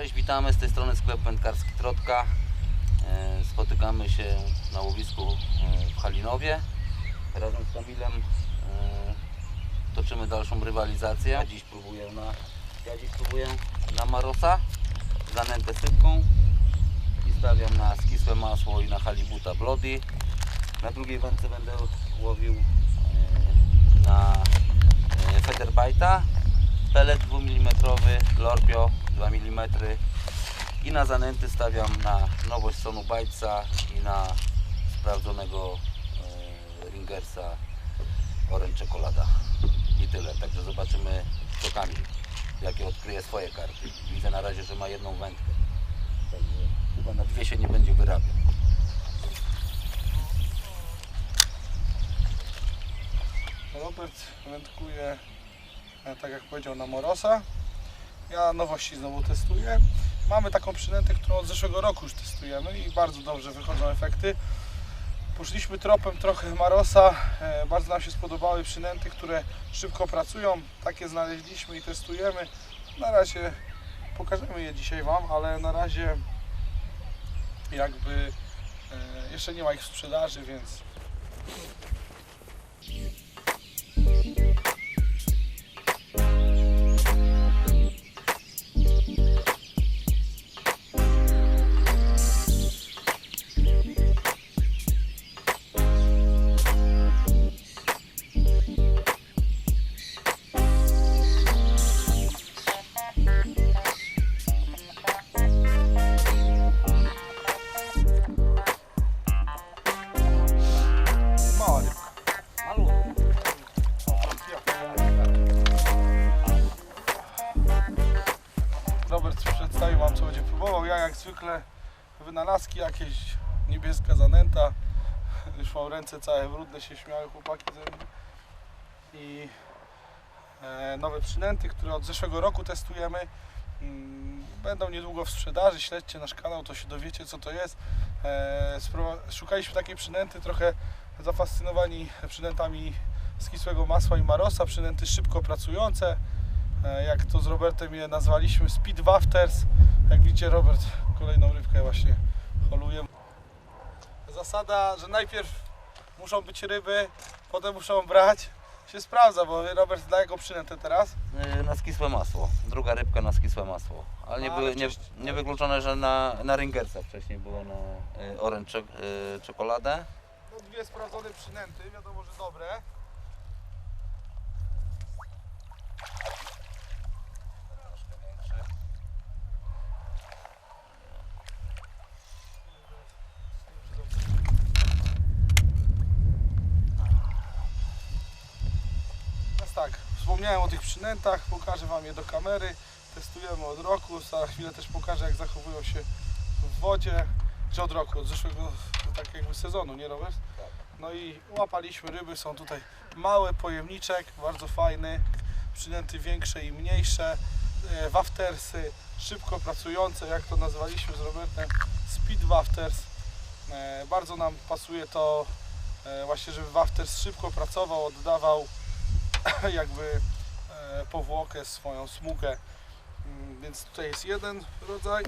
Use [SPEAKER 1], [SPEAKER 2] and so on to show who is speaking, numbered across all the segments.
[SPEAKER 1] Cześć, witamy z tej strony sklep wędkarski Trotka. E, Spotykamy się na łowisku e, w Halinowie. Razem z Kamilem e, toczymy dalszą rywalizację. Ja dziś próbuję na, ja dziś próbuję na Marosa, zanętę sypką i stawiam na skisłe masło i na halibuta Bloody. Na drugiej wędce będę łowił na Federbite'a Pelet 2 mm, Lorpio 2 mm i na zanęty stawiam na nowość Sonu Bajca i na sprawdzonego e, Ringersa Orange Czekolada. I tyle, także zobaczymy co Kamil jakie odkryje swoje karty. Widzę na razie, że ma jedną wędkę. Także chyba na dwie się nie będzie wyrabiał.
[SPEAKER 2] Robert wędkuje, e, tak jak powiedział, na Morosa. Ja nowości znowu testuję. Mamy taką przynętę, którą od zeszłego roku już testujemy i bardzo dobrze wychodzą efekty. Poszliśmy tropem trochę Marosa. e, Bardzo nam się spodobały przynęty, które szybko pracują. Takie znaleźliśmy i testujemy. Na razie pokażemy je dzisiaj Wam, ale na razie jakby e, jeszcze nie ma ich w sprzedaży, więc wynalazki jakieś, niebieska zanęta. Już mam ręce całe brudne, się śmiały chłopaki ze mnie. I e, nowe przynęty, które od zeszłego roku testujemy. Mm, Będą niedługo w sprzedaży, śledźcie nasz kanał, to się dowiecie co to jest. E, szukaliśmy takiej przynęty, trochę zafascynowani przynętami z kisłego masła i marosa, przynęty szybko pracujące. E, jak to z Robertem je nazwaliśmy Speed Wafters. Jak widzicie Robert kolejną rybkę właśnie holuje. Zasada, że najpierw muszą być ryby, potem muszą brać. Się sprawdza, bo Robert na jaką przynętę teraz?
[SPEAKER 1] E, Na skisłe masło. Druga rybka na skisłe masło. Ale nie,
[SPEAKER 2] No,
[SPEAKER 1] były, nie, nie wykluczone, że na, na Ringersa wcześniej było na e, Orange czek- czekoladę.
[SPEAKER 2] No dwie sprawdzone przynęty, wiadomo, że dobre. Troszkę większe. Teraz tak, wspomniałem o tych przynętach, pokażę Wam je do kamery. Testujemy od roku, za chwilę też pokażę jak zachowują się w wodzie. Czy od roku, od zeszłego tak jakby sezonu, nie Robert? No i łapaliśmy ryby, są tutaj mały pojemniczek, bardzo fajny, przynęty większe i mniejsze, e, waftersy, szybko pracujące, jak to nazwaliśmy z Robertem, speed wafters. E, Bardzo nam pasuje to e, właśnie, żeby wafters szybko pracował, oddawał jakby e, powłokę, swoją smugę. Mm, Więc tutaj jest jeden rodzaj.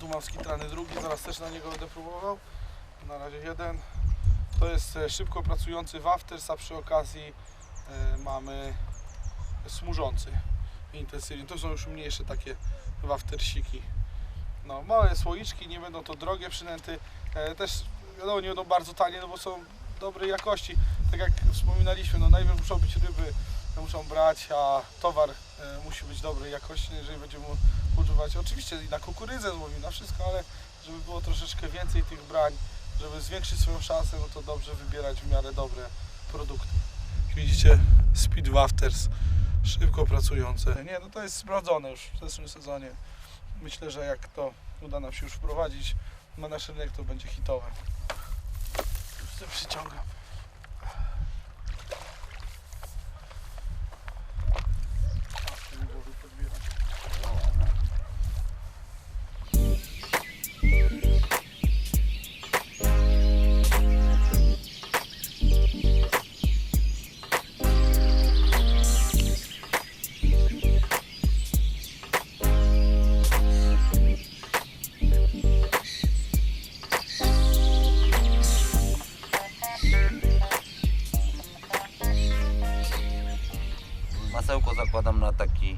[SPEAKER 2] Tu mam skitrany drugi, zaraz też na niego będę próbował. Na razie jeden. To jest e, szybko pracujący wafters, a przy okazji e, mamy smużący intensywnie. To są już mniejsze takie waftersiki. No, małe słoiczki, nie będą to drogie przynęty. Też wiadomo, nie będą bardzo tanie, no bo są dobrej jakości. Tak jak wspominaliśmy, no najpierw muszą być ryby, muszą brać, a towar e, musi być dobrej jakości, jeżeli będziemy używać. Oczywiście i na kukurydzę złowimy, na wszystko, ale żeby było troszeczkę więcej tych brań, żeby zwiększyć swoją szansę, no to dobrze wybierać w miarę dobre produkty. Widzicie, Speed Wafters, szybko pracujące. Nie, no to jest sprawdzone już w zeszłym sezonie. Myślę, że jak to uda nam się już wprowadzić na nasz rynek, to będzie hitowe. Już to przyciągam.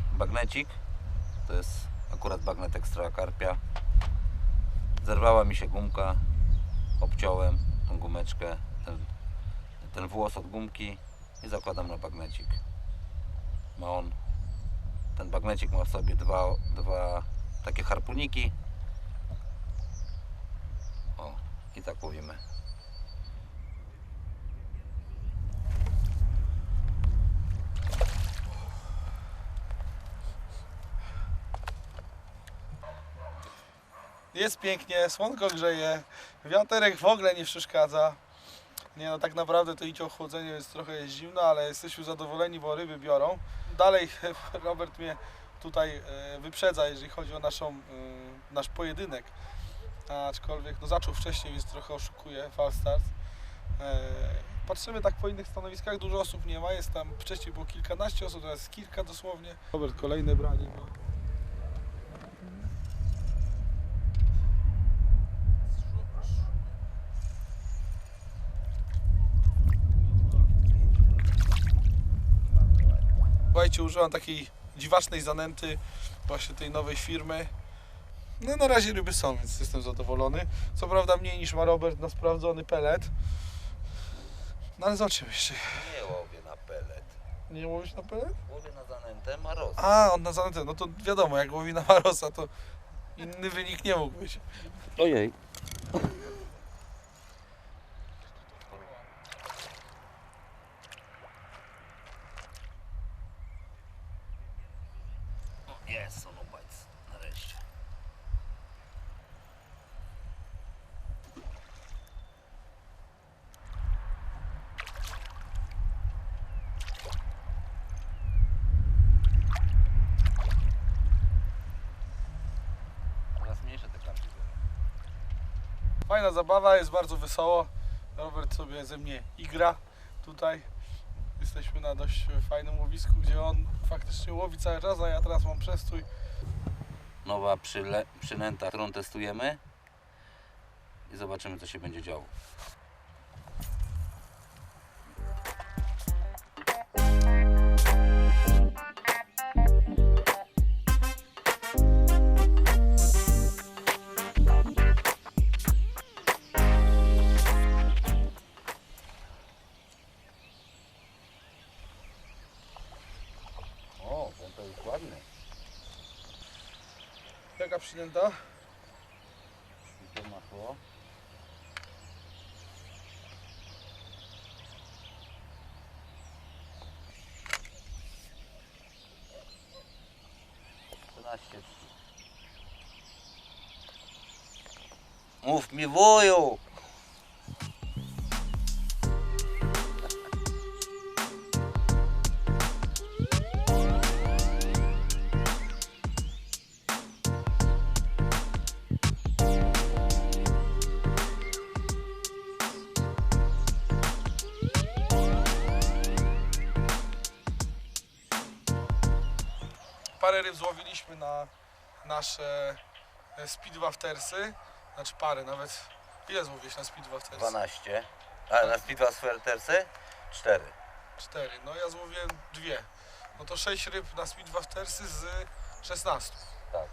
[SPEAKER 1] Taki bagnecik. To jest akurat bagnet ekstra karpia. Zerwała mi się gumka, obciąłem tą gumeczkę, ten, ten włos od gumki i zakładam na bagnecik. Ma on, ten bagnecik ma w sobie dwa, dwa takie harpuniki. O, i tak łowimy.
[SPEAKER 2] Jest pięknie, słonko grzeje, wiaterek w ogóle nie przeszkadza. Nie no, tak naprawdę to idzie ochłodzenie, jest trochę jest zimno, ale jesteśmy zadowoleni, bo ryby biorą. Dalej Robert mnie tutaj e, wyprzedza, jeżeli chodzi o naszą, e, nasz pojedynek. Aczkolwiek no, zaczął wcześniej, więc trochę oszukuje Falstart. E, Patrzymy tak po innych stanowiskach, dużo osób nie ma, jest tam wcześniej było kilkanaście osób, teraz kilka dosłownie. Robert kolejne branie Słuchajcie, użyłam takiej dziwacznej zanęty właśnie tej nowej firmy. No na razie ryby są, więc jestem zadowolony. Co prawda mniej niż ma Robert na sprawdzony pelet. No ale zobaczymy jeszcze.
[SPEAKER 1] Nie łowię na pelet.
[SPEAKER 2] Nie łowisz na pelet?
[SPEAKER 1] Łowię na zanętę maros.
[SPEAKER 2] A, on na zanętę. No to wiadomo, jak łowi na Marosa, to inny wynik nie mógł być.
[SPEAKER 1] Ojej. Jest sonobajc, nareszcie. Teraz mniejsze.
[SPEAKER 2] Fajna zabawa, jest bardzo wesoło. Robert sobie ze mnie igra tutaj. Jesteśmy na dość fajnym łowisku, gdzie on faktycznie łowi cały czas, a ja teraz mam przestój.
[SPEAKER 1] nowa przynęta, którą testujemy i zobaczymy co się będzie działo.
[SPEAKER 2] Jaka przynęta?
[SPEAKER 1] I to. Trzynaście Mów mi woju!
[SPEAKER 2] Parę ryb złowiliśmy na nasze e, speedwaftersy. Znaczy parę, nawet ile złowiłeś na speedwaftersy?
[SPEAKER 1] 12. A na Speedwa Sfertersy? 4.
[SPEAKER 2] Cztery. No ja złowiłem dwie. No to sześć ryb na speedwaftersy z 16.
[SPEAKER 1] Tak.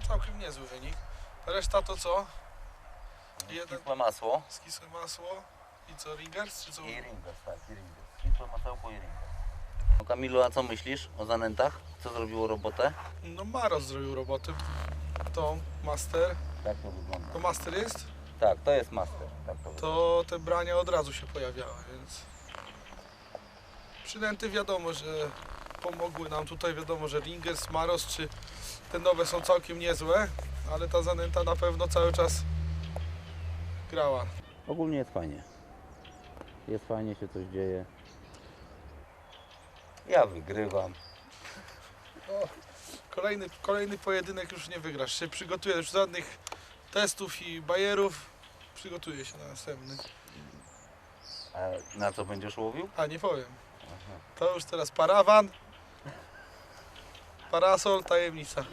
[SPEAKER 2] To całkiem niezły wynik. Reszta to co? Jeden
[SPEAKER 1] Kisłe masło.
[SPEAKER 2] skisłe masło i co, ringers czy co?
[SPEAKER 1] I ringers, tak, i ringers. Kisłe masełko i ringers. No Kamilu, a co myślisz o zanętach? Co zrobiło robotę?
[SPEAKER 2] No Maros zrobił roboty. To master.
[SPEAKER 1] Tak to wygląda.
[SPEAKER 2] To master jest?
[SPEAKER 1] Tak, to jest master. Tak to
[SPEAKER 2] to te brania od razu się pojawiały, więc przynęty wiadomo, że pomogły nam tutaj, wiadomo, że Ringers, Maros czy te nowe są całkiem niezłe, ale ta zanęta na pewno cały czas grała.
[SPEAKER 1] Ogólnie jest fajnie. Jest fajnie, się coś dzieje. Ja wygrywam.
[SPEAKER 2] Kolejny, kolejny pojedynek już nie wygrasz, się przygotujesz już żadnych testów i bajerów, przygotuję się na następny.
[SPEAKER 1] A na co będziesz łowił?
[SPEAKER 2] A nie powiem, to już teraz parawan, parasol, tajemnica.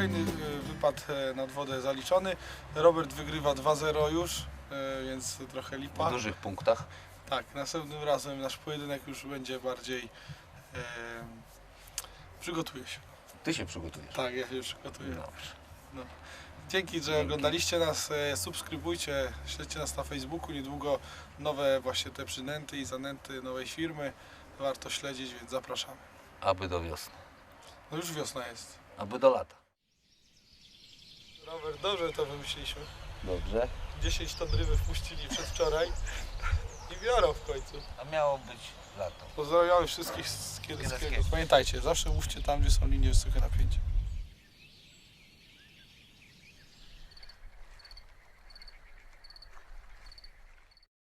[SPEAKER 2] Kolejny y, wypad e, nad wodę zaliczony. Robert wygrywa 2-0 już, e, więc trochę lipa.
[SPEAKER 1] W dużych punktach.
[SPEAKER 2] Tak, następnym razem nasz pojedynek już będzie bardziej. E, przygotuję się.
[SPEAKER 1] Ty się przygotujesz.
[SPEAKER 2] Tak, ja się przygotuję.
[SPEAKER 1] Dobrze.
[SPEAKER 2] Dzięki, że
[SPEAKER 1] Dzięki.
[SPEAKER 2] oglądaliście nas. e, Subskrybujcie, śledźcie nas na Facebooku. Niedługo nowe właśnie te przynęty i zanęty nowej firmy. Warto śledzić, więc zapraszamy.
[SPEAKER 1] Aby do wiosny.
[SPEAKER 2] No już wiosna jest.
[SPEAKER 1] Aby do lata.
[SPEAKER 2] Robert, dobrze to wymyśliliśmy.
[SPEAKER 1] Dobrze.
[SPEAKER 2] 10 ton ryby wpuścili przedwczoraj i biorą w końcu.
[SPEAKER 1] A miało być lato.
[SPEAKER 2] Pozdrawiamy wszystkich z Kieleckiego.
[SPEAKER 1] Kieleckiego.
[SPEAKER 2] Pamiętajcie, zawsze łówcie tam, gdzie są linie wysokiego napięcia.